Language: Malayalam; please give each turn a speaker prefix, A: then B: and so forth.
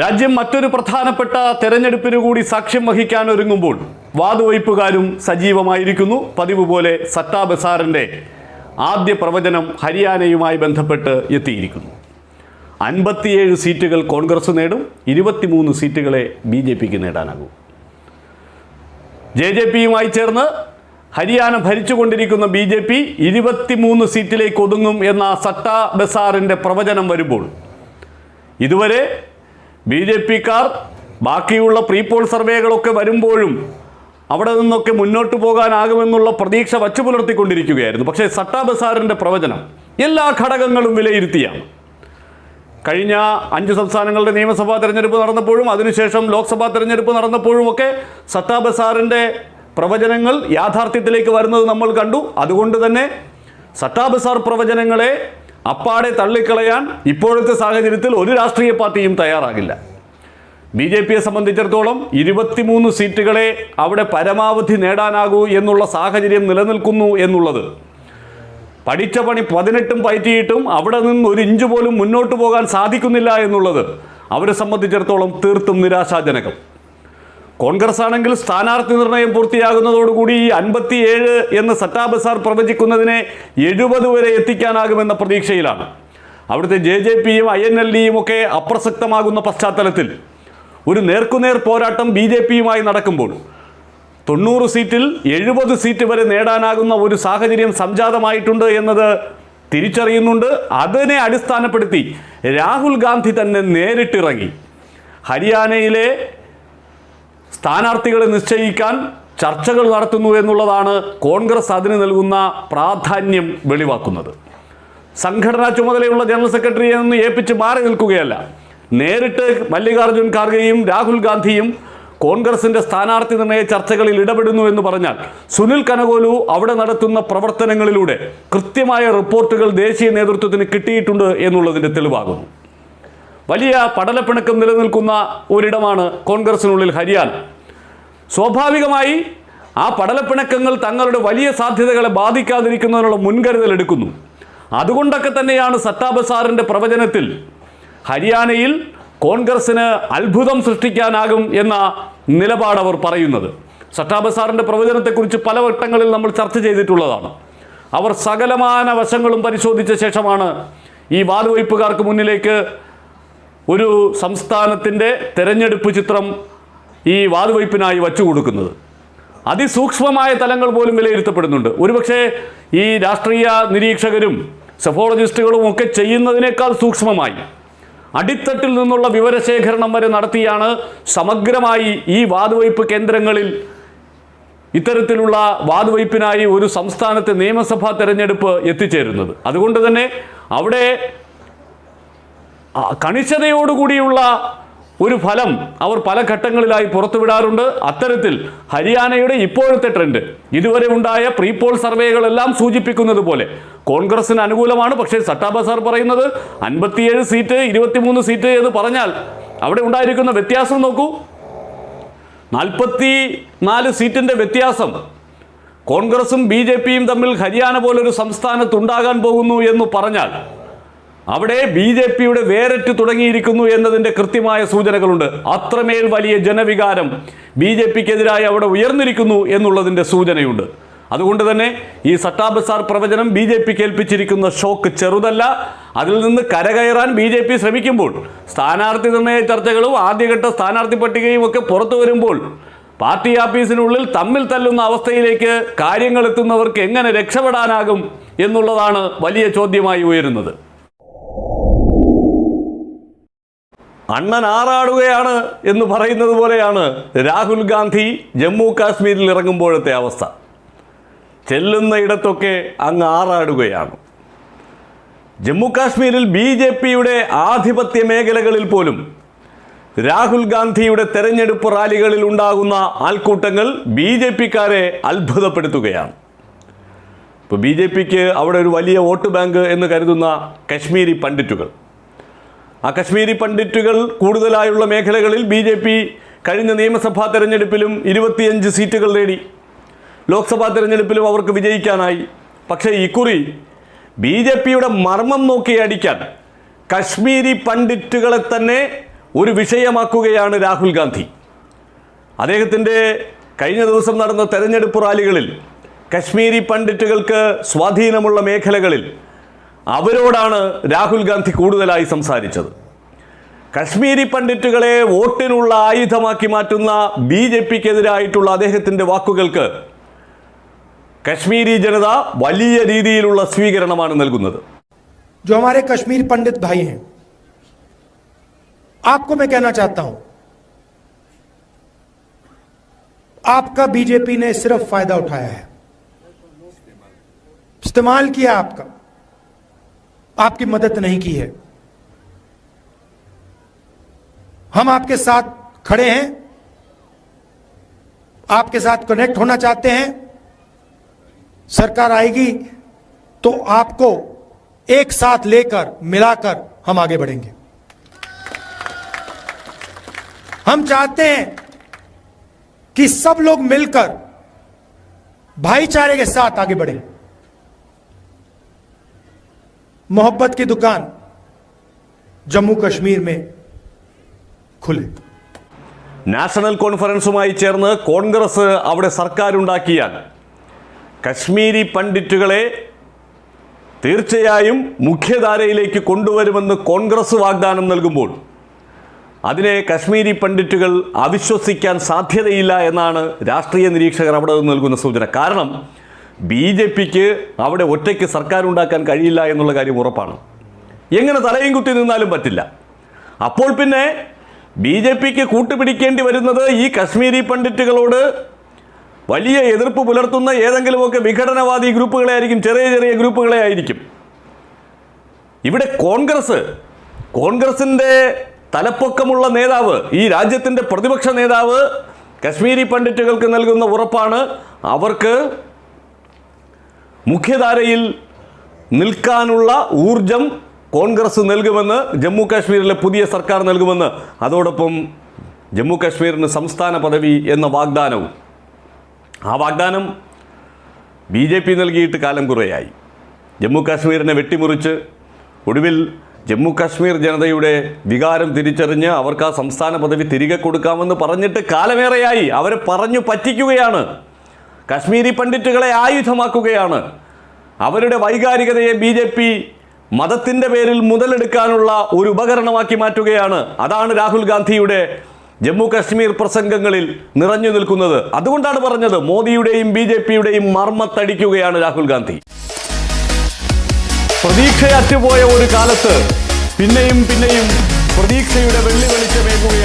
A: രാജ്യം മറ്റൊരു പ്രധാനപ്പെട്ട തെരഞ്ഞെടുപ്പിന് കൂടി സാക്ഷ്യം വഹിക്കാൻ ഒരുങ്ങുമ്പോൾ വാതുവയ്പ്പുകാരും സജീവമായിരിക്കുന്നു. പതിവ് പോലെ സത്താ ബസാറിന്റെ ആദ്യ പ്രവചനം ഹരിയാനയുമായി ബന്ധപ്പെട്ട് എത്തിയിരിക്കുന്നു. അൻപത്തിയേഴ് സീറ്റുകൾ കോൺഗ്രസ് നേടും ഇരുപത്തിമൂന്ന് സീറ്റുകളെ ബി ജെ പിക്ക് നേടാനാകും. ജെ ജെ പിയുമായി ചേർന്ന് ഹരിയാന ഭരിച്ചുകൊണ്ടിരിക്കുന്ന ബി ജെ പി ഇരുപത്തിമൂന്ന് സീറ്റിലേക്ക് ഒതുങ്ങും എന്ന സട്ടാ ബസാറിന്റെ പ്രവചനം വരുമ്പോൾ ഇതുവരെ ബി ജെ പിക്കാർ ബാക്കിയുള്ള പ്രീപോൾ സർവേകളൊക്കെ വരുമ്പോഴും അവിടെ നിന്നൊക്കെ മുന്നോട്ട് പോകാനാകുമെന്നുള്ള പ്രതീക്ഷ വച്ചു പുലർത്തിക്കൊണ്ടിരിക്കുകയായിരുന്നു. പക്ഷേ സട്ടാബസാറിന്റെ പ്രവചനം എല്ലാ ഘടകങ്ങളും വിലയിരുത്തിയാണ്. കഴിഞ്ഞ അഞ്ച് സംസ്ഥാനങ്ങളുടെ നിയമസഭാ തെരഞ്ഞെടുപ്പ് നടന്നപ്പോഴും അതിനുശേഷം ലോക്സഭാ തെരഞ്ഞെടുപ്പ് നടന്നപ്പോഴും ഒക്കെ സട്ടാബസാറിന്റെ പ്രവചനങ്ങൾ യാഥാർത്ഥ്യത്തിലേക്ക് വരുന്നത് നമ്മൾ കണ്ടു. അതുകൊണ്ട് തന്നെ സട്ടാബസാർ പ്രവചനങ്ങളെ അപ്പാടെ തള്ളിക്കളയാൻ ഇപ്പോഴത്തെ സാഹചര്യത്തിൽ ഒരു രാഷ്ട്രീയ പാർട്ടിയും തയ്യാറാകില്ല. ബി ജെ പിയെ സംബന്ധിച്ചിടത്തോളം ഇരുപത്തിമൂന്ന് സീറ്റുകളെ അവിടെ പരമാവധി നേടാനാകൂ എന്നുള്ള സാഹചര്യം നിലനിൽക്കുന്നു എന്നുള്ളത്. പഠിച്ച പണി പതിനെട്ടും പയറ്റിയിട്ടും അവിടെ നിന്ന് ഒരു ഇഞ്ച് പോലും മുന്നോട്ട് പോകാൻ സാധിക്കുന്നില്ല എന്നുള്ളത് അവരെ സംബന്ധിച്ചിടത്തോളം തീർത്തും നിരാശാജനകം. കോൺഗ്രസ് ആണെങ്കിൽ സ്ഥാനാർത്ഥി നിർണയം പൂർത്തിയാകുന്നതോടുകൂടി ഈ അൻപത്തിയേഴ് എന്ന് സറ്റാ ബസാർ പ്രവചിക്കുന്നതിനെ എഴുപത് വരെ എത്തിക്കാനാകുമെന്ന പ്രതീക്ഷയിലാണ്. അവിടുത്തെ ജെ ജെ പിയും ഐ എൻ എൽ ഡിയും ഒക്കെ അപ്രസക്തമാകുന്ന പശ്ചാത്തലത്തിൽ ഒരു നേർക്കുനേർ പോരാട്ടം ബി ജെ പിയുമായി നടക്കുമ്പോൾ തൊണ്ണൂറ് സീറ്റിൽ എഴുപത് സീറ്റ് വരെ നേടാനാകുന്ന ഒരു സാഹചര്യം സംജാതമായിട്ടുണ്ട് എന്നത് തിരിച്ചറിയുന്നുണ്ട്. അതിനെ അടിസ്ഥാനപ്പെടുത്തി രാഹുൽ ഗാന്ധി തന്നെ നേരിട്ടിറങ്ങി. ഹരിയാനയിലെ സ്ഥാനാർത്ഥികളെ നിശ്ചയിക്കാൻ ചർച്ചകൾ നടത്തുന്നു എന്നുള്ളതാണ് കോൺഗ്രസ് അതിന് നൽകുന്ന പ്രാധാന്യം വെളിവാക്കുന്നത്. സംഘടനാ ചുമതലയുള്ള ജനറൽ സെക്രട്ടറിയെ നിന്ന് ഏൽപ്പിച്ച് മാറി നിൽക്കുകയല്ല. നേരിട്ട് മല്ലികാർജുൻ ഖാർഗെയും രാഹുൽ ഗാന്ധിയും കോൺഗ്രസിന്റെ സ്ഥാനാർത്ഥി നിർണയ ചർച്ചകളിൽ ഇടപെടുന്നു എന്ന് പറഞ്ഞാൽ സുനിൽ കനകോലു അവിടെ നടത്തുന്ന പ്രവർത്തനങ്ങളിലൂടെ കൃത്യമായ റിപ്പോർട്ടുകൾ ദേശീയ നേതൃത്വത്തിന് കിട്ടിയിട്ടുണ്ട് എന്നുള്ളതിന്റെ തെളിവാകുന്നു. വലിയ പടലപ്പിണക്കം നിലനിൽക്കുന്ന ഒരിടമാണ് കോൺഗ്രസിനുള്ളിൽ ഹരിയാൽ സ്വാഭാവികമായി ആ പടലപ്പിണക്കങ്ങൾ തങ്ങളുടെ വലിയ സാധ്യതകളെ ബാധിക്കാതിരിക്കുന്നതിനുള്ള മുൻകരുതൽ എടുക്കുന്നു. അതുകൊണ്ടൊക്കെ തന്നെയാണ് സത്താബസാറിന്റെ പ്രവചനത്തിൽ ഹരിയാനയിൽ കോൺഗ്രസിന് അത്ഭുതം സൃഷ്ടിക്കാനാകും എന്ന നിലപാട് അവർ പറയുന്നത്. സട്ടാബസാറിന്റെ പ്രവചനത്തെക്കുറിച്ച് പല വട്ടങ്ങളിൽ നമ്മൾ ചർച്ച ചെയ്തിട്ടുള്ളതാണ്. അവർ സകലമാന വശങ്ങളും പരിശോധിച്ച ശേഷമാണ് ഈ വാതുവയ്പ്പുകാർക്ക് മുന്നിലേക്ക് ഒരു സംസ്ഥാനത്തിന്റെ തെരഞ്ഞെടുപ്പ് ചിത്രം ഈ വാതുവയ്പ്പിനായി വച്ചു കൊടുക്കുന്നത്. അതിസൂക്ഷ്മമായ തലങ്ങൾ പോലും വിലയിരുത്തപ്പെടുന്നുണ്ട്. ഒരുപക്ഷെ ഈ രാഷ്ട്രീയ നിരീക്ഷകരും സെഫോളജിസ്റ്റുകളും ഒക്കെ ചെയ്യുന്നതിനേക്കാൾ സൂക്ഷ്മമായി. അടിത്തട്ടിൽ നിന്നുള്ള വിവരശേഖരണം വരെ നടത്തിയാണ് സമഗ്രമായി ഈ വാതുവയ്പ്പ് കേന്ദ്രങ്ങളിൽ ഇത്തരത്തിലുള്ള വാതുവയ്പ്പിനായി ഒരു സംസ്ഥാനത്തെ നിയമസഭാ തെരഞ്ഞെടുപ്പ് എത്തിച്ചേരുന്നത്. അതുകൊണ്ട് തന്നെ അവിടെ കണിശതയോടുകൂടിയുള്ള ഒരു ഫലം അവർ പല ഘട്ടങ്ങളിലായി പുറത്തുവിടാറുണ്ട്. അത്തരത്തിൽ ഹരിയാനയുടെ ഇപ്പോഴത്തെ ട്രെൻഡ് ഇതുവരെ ഉണ്ടായ പ്രീപോൾ സർവേകളെല്ലാം സൂചിപ്പിക്കുന്നത് പോലെ കോൺഗ്രസിന് അനുകൂലമാണ്. പക്ഷേ സട്ടാബ സാർ പറയുന്നത് അൻപത്തിയേഴ് സീറ്റ് ഇരുപത്തിമൂന്ന് സീറ്റ് എന്ന് പറഞ്ഞാൽ അവിടെ ഉണ്ടായിരിക്കുന്ന വ്യത്യാസം നോക്കൂ. നാൽപ്പത്തി നാല് സീറ്റിന്റെ വ്യത്യാസം കോൺഗ്രസും ബി ജെ പിയും തമ്മിൽ ഹരിയാന പോലൊരു സംസ്ഥാനത്ത് ഉണ്ടാകാൻ പോകുന്നു എന്ന് പറഞ്ഞാൽ അവിടെ ബി ജെ പിയുടെ വേരറ്റ് തുടങ്ങിയിരിക്കുന്നു എന്നതിന്റെ കൃത്യമായ സൂചനകളുണ്ട്. അത്രമേൽ വലിയ ജനവികാരം ബി ജെ പിക്കെതിരായി അവിടെ ഉയർന്നിരിക്കുന്നു എന്നുള്ളതിന്റെ സൂചനയുണ്ട്. അതുകൊണ്ട് തന്നെ ഈ സട്ടാബസാർ പ്രവചനം ബി ജെ പിക്ക് ഏൽപ്പിച്ചിരിക്കുന്ന ഷോക്ക് ചെറുതല്ല. അതിൽ നിന്ന് കരകയറാൻ ബി ജെ പി ശ്രമിക്കുമ്പോൾ സ്ഥാനാർത്ഥി നിർണയ ചർച്ചകളും ആദ്യഘട്ട സ്ഥാനാർത്ഥി പട്ടികയും ഒക്കെ പുറത്തു വരുമ്പോൾ പാർട്ടി ആഫീസിനുള്ളിൽ തമ്മിൽ തല്ലുന്ന അവസ്ഥയിലേക്ക് കാര്യങ്ങൾ എത്തുന്നവർക്ക് എങ്ങനെ രക്ഷപ്പെടാനാകും എന്നുള്ളതാണ് വലിയ ചോദ്യമായി ഉയരുന്നത്. അണ്ണൻ ആറാടുകയാണ് എന്ന് പറയുന്നത് പോലെയാണ് രാഹുൽ ഗാന്ധി ജമ്മു കാശ്മീരിൽ ഇറങ്ങുമ്പോഴത്തെ അവസ്ഥ. ചെല്ലുന്ന ഇടത്തൊക്കെ അങ്ങ് ആറാടുകയാണ്. ജമ്മു കാശ്മീരിൽ ബി ജെ പിയുടെ ആധിപത്യ മേഖലകളിൽ പോലും രാഹുൽ ഗാന്ധിയുടെ തെരഞ്ഞെടുപ്പ് റാലികളിൽ ഉണ്ടാകുന്ന ആൾക്കൂട്ടങ്ങൾ ബി ജെ പിക്കാരെ അത്ഭുതപ്പെടുത്തുകയാണ്. ഇപ്പോൾ ബി ജെ പിക്ക് അവിടെ ഒരു വലിയ വോട്ട് ബാങ്ക് എന്ന് കരുതുന്ന കശ്മീരി പണ്ഡിറ്റുകൾ. ആ കശ്മീരി പണ്ഡിറ്റുകൾ കൂടുതലായുള്ള മേഖലകളിൽ ബി ജെ പി കഴിഞ്ഞ നിയമസഭാ തെരഞ്ഞെടുപ്പിലും ഇരുപത്തിയഞ്ച് സീറ്റുകൾ നേടി. ലോക്സഭാ തെരഞ്ഞെടുപ്പിലും അവർക്ക് വിജയിക്കാനായി. പക്ഷേ ഇക്കുറി ബി ജെ പിയുടെ മർമ്മം നോക്കി അടിക്കാൻ കശ്മീരി പണ്ഡിറ്റുകളെ തന്നെ ഒരു വിഷയമാക്കുകയാണ് രാഹുൽ ഗാന്ധി. അദ്ദേഹത്തിന്റെ കഴിഞ്ഞ ദിവസം നടന്ന തെരഞ്ഞെടുപ്പ് റാലികളിൽ കശ്മീരി പണ്ഡിറ്റുകൾക്ക് സ്വാധീനമുള്ള മേഖലകളിൽ അവരോടാണ് രാഹുൽ ഗാന്ധി കൂടുതലായി സംസാരിച്ചത് കശ്മീരി പണ്ഡിറ്റുകളെ വോട്ടിനുള്ള ആയുധമാക്കി മാറ്റുന്ന ബി ജെ പിക്കെതിരായിട്ടുള്ള അദ്ദേഹത്തിൻ്റെ വാക്കുകൾക്ക് കശ്മീരി ജനത വലിയ രീതിയിലുള്ള സ്വീകരണമാണ് നൽകുന്നത്
B: जो हमारे कश्मीर पंडित भाई हैं आपको मैं कहना चाहता हूं आपका बीजेपी ने सिर्फ फायदा उठाया है इस्तेमाल किया आपका आपकी मदद नहीं की है। हम आपके साथ खड़े हैं। आपके साथ कनेक्ट होना चाहते हैं। सरकार आएगी तो आपको एक साथ लेकर, मिलाकर हम आगे बढ़ेंगे। हम चाहते हैं कि सब लोग मिलकर भाईचारे के साथ आगे बढ़ें। मोहब्बत की दुकान जम्मू कश्मीर में खुले
A: നാഷണൽ കോൺഫറൻസുമായി ചേർന്ന് കോൺഗ്രസ് അവിടെ സർക്കാരുണ്ടാക്കിയാൽ കശ്മീരി പണ്ഡിറ്റുകളെ തീർച്ചയായും മുഖ്യധാരയിലേക്ക് കൊണ്ടുവരുമെന്ന് കോൺഗ്രസ് വാഗ്ദാനം നൽകുമ്പോൾ അതിനെ കശ്മീരി പണ്ഡിറ്റുകൾ അവിശ്വസിക്കാൻ സാധ്യതയില്ല എന്നാണ് രാഷ്ട്രീയ നിരീക്ഷകർ അവിടെ നിന്ന് നൽകുന്ന സൂചന കാരണം ബി ജെ പിക്ക് അവിടെ ഒറ്റയ്ക്ക് സർക്കാർ ഉണ്ടാക്കാൻ കഴിയില്ല എന്നുള്ള കാര്യം ഉറപ്പാണ്. എങ്ങനെ തലയും കുത്തി നിന്നാലും പറ്റില്ല. അപ്പോൾ പിന്നെ ബി ജെ പിക്ക് കൂട്ടുപിടിക്കേണ്ടി വരുന്നത് ഈ കശ്മീരി പണ്ഡിറ്റുകളോട് വലിയ എതിർപ്പ് പുലർത്തുന്ന ഏതെങ്കിലുമൊക്കെ വിഘടനവാദി ഗ്രൂപ്പുകളെ ആയിരിക്കും ചെറിയ ചെറിയ ഗ്രൂപ്പുകളെ ആയിരിക്കും. ഇവിടെ കോൺഗ്രസ് കോൺഗ്രസിന്റെ തലപ്പൊക്കമുള്ള നേതാവ് ഈ രാജ്യത്തിന്റെ പ്രതിപക്ഷ നേതാവ് കശ്മീരി പണ്ഡിറ്റുകൾക്ക് നൽകുന്ന ഉറപ്പാണ്. അവർക്ക് മുഖ്യധാരയിൽ നിൽക്കാനുള്ള ഊർജം കോൺഗ്രസ് നൽകുമെന്ന് ജമ്മു കാശ്മീരിലെ പുതിയ സർക്കാർ നൽകുമെന്ന്. അതോടൊപ്പം ജമ്മു കാശ്മീരിന് സംസ്ഥാന പദവി എന്ന വാഗ്ദാനവും. ആ വാഗ്ദാനം ബി ജെ പി നൽകിയിട്ട് കാലം കുറയായി. ജമ്മു കാശ്മീരിനെ വെട്ടിമുറിച്ച് ഒടുവിൽ ജമ്മു കാശ്മീർ ജനതയുടെ വികാരം തിരിച്ചറിഞ്ഞ് അവർക്ക് ആ സംസ്ഥാന പദവി തിരികെ കൊടുക്കാമെന്ന് പറഞ്ഞിട്ട് കാലമേറെയായി. അവരെ പറഞ്ഞു പറ്റിക്കുകയാണ്. കശ്മീരി പണ്ഡിറ്റുകളെ ആയുധമാക്കുകയാണ്. അവരുടെ വൈകാരികതയെ ബി ജെ പി മതത്തിന്റെ പേരിൽ മുതലെടുക്കാനുള്ള ഒരു ഉപകരണമാക്കി മാറ്റുകയാണ്. അതാണ് രാഹുൽ ഗാന്ധിയുടെ ജമ്മു കശ്മീർ പ്രസംഗങ്ങളിൽ നിറഞ്ഞു നിൽക്കുന്നത്. അതുകൊണ്ടാണ് പറഞ്ഞത് മോദിയുടെയും ബി ജെ പിയുടെയും മർമ്മത്തടിക്കുകയാണ് രാഹുൽ ഗാന്ധി. പ്രതീക്ഷയറ്റുപോയ ഒരു കാലത്ത് പിന്നെയും പിന്നെയും പ്രതീക്ഷയുടെ വെള്ളി വെളിച്ചമേകുക